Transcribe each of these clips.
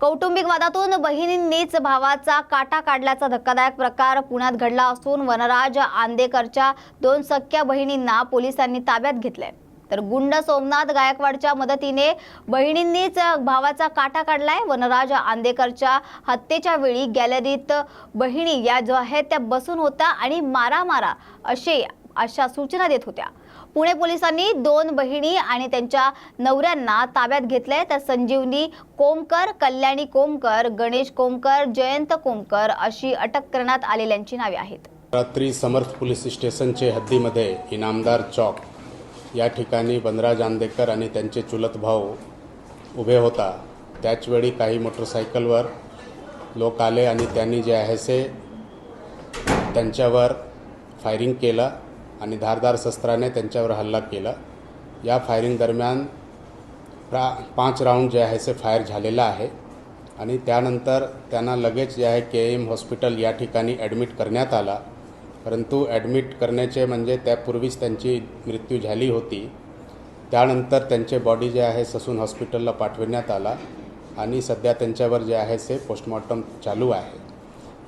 कौटुंबिक वादातून बहिणींनीच भावाचा काटा काढल्याचा धक्कादायक प्रकार पुण्यात घडला असून वनराज आंदेकरच्या दोन सख्या बहिणींना पोलिसांनी ताब्यात घेतलंय. तर गुंड सोमनाथ गायकवाडच्या मदतीने बहिणींनीच भावाचा काटा काढलाय. वनराज आंदेकरच्या हत्येच्या वेळी गॅलरीत बहिणी या जो आहेत त्या बसून होत्या आणि मारा मारा असे अशा सूचना देत होत्या. पुणे पोलिसांनी दोन बहिणी आणि त्यांच्या नवऱ्यांना ताब्यात घेतलंय. तर संजीवनी कोमकर कल्याणी कोमकर गणेश कोमकर जयंत कोमकर अशी अटक करण्यात आलेल्यांची नावे आहेत. रात्री समर्थ पोलीस स्टेशनचे हद्दीमध्ये इनामदार चौक. या ठिकाणी बंदरा जानदेकर आणि त्यांचे चुलत भाऊ उभे होता. त्याचवेळी काही मोटरसायकलवर लोक आले आणि त्यांनी जे आहे से त्यांच्यावर फायरिंग केलं. आणि धारदार शस्त्राने त्यांच्यावर हल्ला केला. या फायरिंग दरम्यान प्रा पाच राऊंड जे आहे ते फायर झालेला आहे. आणि त्यानंतर त्यांना लगेच जे आहे के एम हॉस्पिटल या ठिकाणी ॲडमिट करण्यात आला. परंतु ॲडमिट करण्याचे म्हणजे त्यापूर्वीच त्यांची मृत्यू झाली होती. त्यानंतर त्यांचे बॉडी जे आहे ससून हॉस्पिटलला पाठविण्यात आला. आणि सध्या त्यांच्यावर जे आहे ते पोस्टमॉर्टम चालू आहे.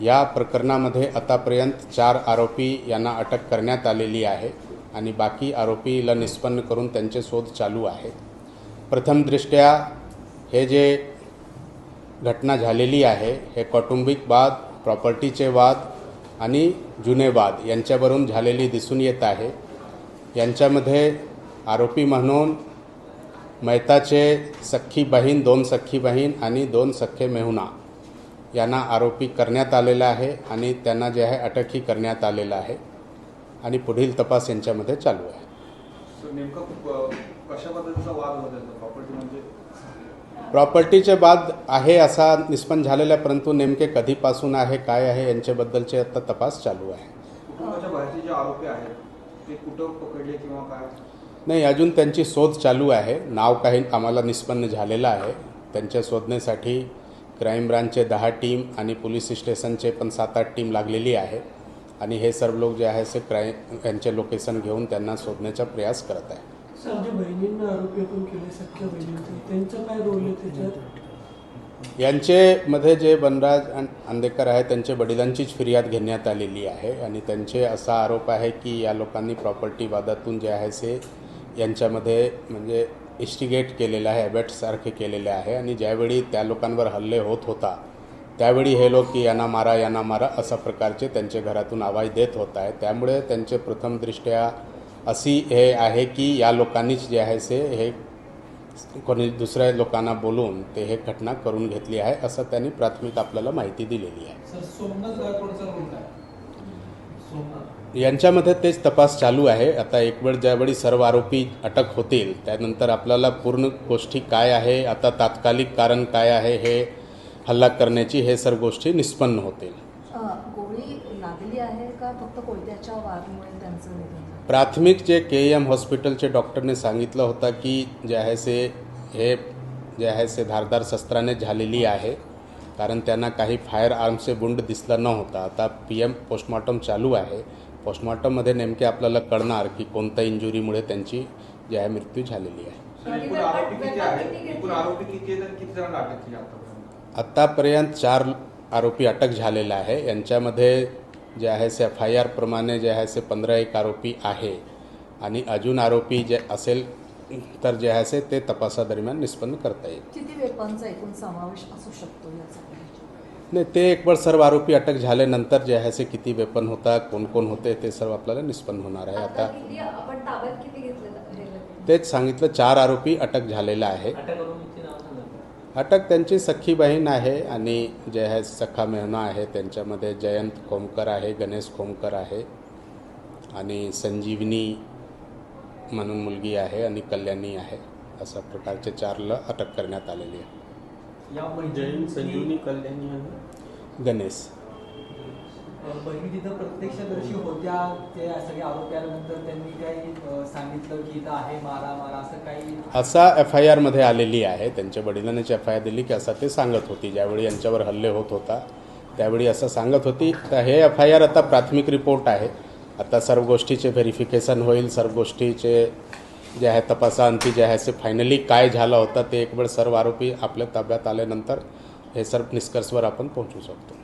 या प्रकरणामध्ये आतापर्यंत चार आरोपी यांना अटक करण्यात आलेली आहे आणि बाकी आरोपीला निष्पन्न करून त्यांचे शोध चालू आहे. प्रथमदृष्ट्या हे जे घटना झालेली आहे हे कौटुंबिक वाद प्रॉपर्टीचे वाद आणि जुने वाद यांच्यावरून झालेली दिसून येत आहे. यांच्यामध्ये आरोपी म्हणून मेहताचे सख्खी बहीण दोन सख्खी बहीण आणि दोन सख्खे मेहुणा यांना आरोपी करण्यात आलेला आहे आणि त्यांना जे आहे अटकही करण्यात आलेलं आहे. आणि पुढील तपास यांच्यामध्ये चालू आहे. सर नेमकं प- कशा पद्धतीचा वाद होता प्रॉपर्टी म्हणजे? प्रॉपर्टीचे वाद आहे असा निष्पन्न झालेला आहे, परंतु नेमके कधीपासून आहे काय आहे यांच्याबद्दलचे आता तपास चालू आहे. कुटुंबाच्या बाहेरचे जे आरोपी आहेत ते कुठं पकडले किंवा काय? नाही अजून त्यांची शोध चालू आहे. नाव काही आम्हाला निष्पन्न झालेलं आहे. त्यांच्या शोधण्यासाठी क्राईम ब्रांचचे दहा टीम आणि पोलीस स्टेशनचे पण सात आठ टीम लागलेली आहे. आणि हे सर्व लोक जे आहे ते क्राईम यांचे लोकेशन घेऊन त्यांना शोधण्याचा प्रयास करत आहे. सर जे त्यांचं बनराज आंदेकर आहे त्यांच्या वडिलांचीच फिर्याद घेण्यात आलेली आहे. आणि त्यांचे असा आरोप आहे की या लोकांनी प्रॉपर्टी वादातून जे आहे ते यांच्यामध्ये म्हणजे इस्टिगेट केलेलं आहे अबॅटसारखे केलेले आहे आणि ज्यावेळी त्या लोकांवर हल्ले होत होता त्यावेळी हे लोक की यांना मारा यांना मारा अशा प्रकारचे त्यांच्या घरातून आवाज देत होत आहे त्यामुळे त्यांचे प्रथमदृष्ट्या अशी हे आहे की या लोकांनीच जे आहे से हे कोणी दुसऱ्या लोकांना बोलून ते हे घटना करून घेतली आहे असं त्यांनी प्राथमिक आपल्याला माहिती दिलेली आहे सर सोमनाथ गायकवाडचा रोल काय सोमनाथ यांच्यामध्ये तेच तपास चालू आहे. आता एक वेळ ज्यावेळी सर्व आरोपी अटक होतील त्यानंतर आपल्याला पूर्ण गोष्टी काय आहे आता तात्कालिक कारण काय आहे हे हल्ला करण्याची हे सर्व गोष्टी निष्पन्न होतील? प्राथमिक जे के एम हॉस्पिटलचे डॉक्टरने सांगितलं होतं की जे आहे से हे जे आहे से धारदार शस्त्राने झालेली आहे. कारण त्यांना काही फायर आर्मचे बुंड दिसला नव्हता आता पी एम पोस्टमॉर्टम चालू आहे. पोस्टमॉर्टममध्ये नेमके आपल्याला कळणार की कोणत्या इंजुरीमुळे त्यांची जी आहे मृत्यू झालेली आहे. आत्तापर्यंत चार आरोपी अटक झालेले आहे. यांच्यामध्ये जे आहे से एफ आय आरप्रमाणे जे आहे से पंधरा एक आरोपी आहे. आणि अजून आरोपी जे असेल तर जे आहे से ते तपासादरम्यान निष्पन्न करता येईल. किती वेपनचा एकूण समावेश असू शकतो नाही ते एक वेळ सर्व आरोपी अटक झाल्यानंतर जे आहे से किती वेपन होता कोण कोण होते ते सर्व आपल्याला निष्पन्न होणार आहे. आता किती आपण ताब्यात किती घेतले तेच सांगितलं चार आरोपी अटक झालेला आहे. अटक त्यांची सख्खी बहीण आहे आणि जे आहे सखा मेहना आहे त्यांच्यामध्ये जयंत खोमकर आहे गणेश खोमकर आहे आणि संजीवनी म्हणून मुलगी आहे आणि कल्याणी आहे. अशा प्रकारचे चारला अटक करण्यात आलेली आहे. या संजीवनी कल्याणी आणि गणेश. बहिणी तिथं प्रत्यक्षदर्शी होत्या. ते सगळे आरोपी आल्यानंतर त्यांनी काही सांगितलं की इथं आहे मारा मारा असं काही असा एफ आय आरमध्ये आलेली आहे. त्यांच्या वडिलांनीच एफ आय आर दिली की असा ते सांगत होती. ज्यावेळी यांच्यावर हल्ले होत होता त्यावेळी असं सांगत होती. तर हे एफ आय आर आता प्राथमिक रिपोर्ट आहे. आता सर्व गोष्टीचे व्हेरिफिकेशन होईल सर्व गोष्टीचे जे आहे तपासाअंती जे आहे फायनली काय झालं होतं ते एक वेळ सर्व आरोपी आपल्या ताब्यात आल्यानंतर हे सर्व निष्कर्षवर आपण पोहोचू शकतो.